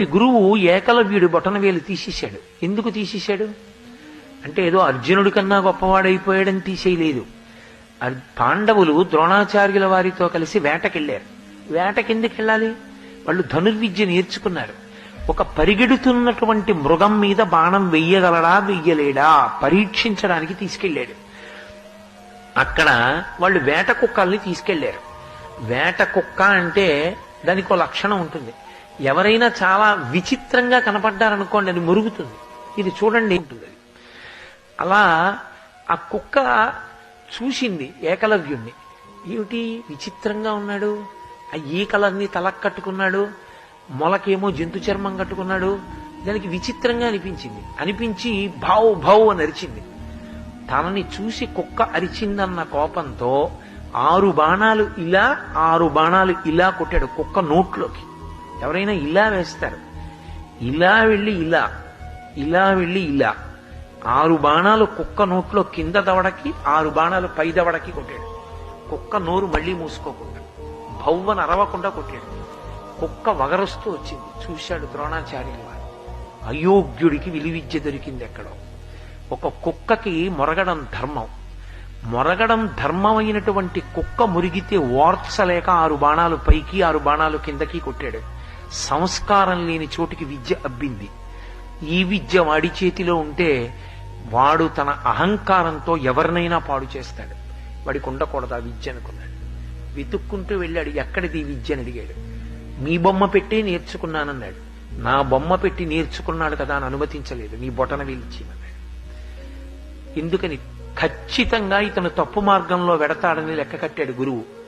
ఈ గురువు ఏకలవ్యుడి బొటనవేలు తీసేశాడు. ఎందుకు తీసేశాడు? అంటే ఏదో అర్జునుడి కన్నా గొప్పవాడైపోయాడని తీసేయలేదు. పాండవులు ద్రోణాచార్యుల వారితో కలిసి వేటకెళ్ళారు వేటకెందుకు వెళ్ళాలి వాళ్ళు ధనుర్విద్య నేర్చుకున్నారు. ఒక పరిగెడుతున్నటువంటి మృగం మీద బాణం వెయ్యగలడా వెయ్యలేడా? పరీక్షించడానికి తీసుకెళ్ళాడు అక్కడ వాళ్ళు వేట కుక్కల్ని తీసుకెళ్ళారు వేట కుక్క అంటే దానికి ఒక లక్షణం ఉంటుంది. ఎవరైనా చాలా విచిత్రంగా కనపడ్డారనుకోండి అది మురుగుతుంది. ఇది చూడండి. ఉంటుంది అలా ఆ కుక్క చూసింది ఏకలవ్యుణ్ణి. ఏమిటి? విచిత్రంగా ఉన్నాడు. ఆ ఈకలన్నీ తలకు కట్టుకున్నాడు. మొలకేమో జంతు చర్మం కట్టుకున్నాడు. దానికి విచిత్రంగా అనిపించింది. అనిపించి భౌ భౌ అని అరిచింది. తనని చూసి కుక్క అరిచిందన్న కోపంతో ఆరు బాణాలు ఇలా ఆరు బాణాలు ఇలా కొట్టాడు కుక్క నోట్లోకి. ఎవరైనా ఇలా వేస్తారు. ఇలా వెళ్ళి ఇలా ఇలా వెళ్ళి ఇలా. ఆరు బాణాలు కుక్క నోట్లో కింద దవడకి ఆరు బాణాలు పై దవడకి కొట్టాడు. కుక్క నోరు మళ్ళీ మూసుకోకుండా భవ్వన అరవకుండా కొట్టాడు. కుక్క వగరుస్తూ వచ్చింది. చూశాడు ద్రోణాచార్యులు వారు. అయోగ్యుడికి విలువిద్య దొరికింది ఎక్కడో. ఒక కుక్కకి మొరగడం ధర్మం. మొరగడం ధర్మమైనటువంటి కుక్క మురిగితే ఓర్చలేక ఆరు బాణాలు పైకి ఆరు బాణాలు కిందకి కొట్టాడు. సంస్కారం లేని చోటికి విద్య అబ్బింది. ఈ విద్య వాడి చేతిలో ఉంటే వాడు తన అహంకారంతో ఎవరినైనా పాడు చేస్తాడు. వాడికి ఉండకూడదు ఆ విద్య అనుకున్నాడు. వెతుక్కుంటూ వెళ్ళాడు ఎక్కడిది ఈ విద్య? అని అడిగాడు. మీ బొమ్మ పెట్టి నేర్చుకున్నానన్నాడు. నా బొమ్మ పెట్టి నేర్చుకున్నాడు కదా అని అనుమతించలేదు. నీ బొటన వీలిచ్చిందన్నాడు. ఎందుకని? ఖచ్చితంగా ఇతను తప్పు మార్గంలో వెడతాడని లెక్క కట్టాడు గురువు.